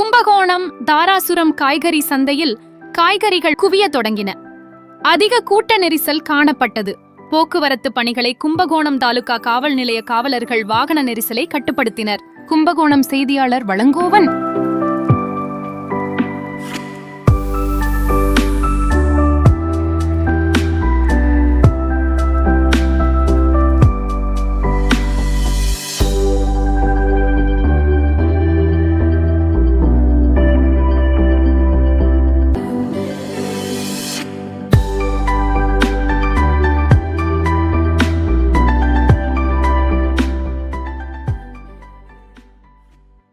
கும்பகோணம் தாராசுரம் காய்கறி சந்தையில் காய்கறிகள் குவிய தொடங்கின. அதிக கூட்ட நெரிசல் காணப்பட்டது. போக்குவரத்து பணிகளை கும்பகோணம் தாலுகா காவல் நிலைய காவலர்கள் வாகன நெரிசலை கட்டுப்படுத்தினர். கும்பகோணம் செய்தியாளர் வளங்கோவன்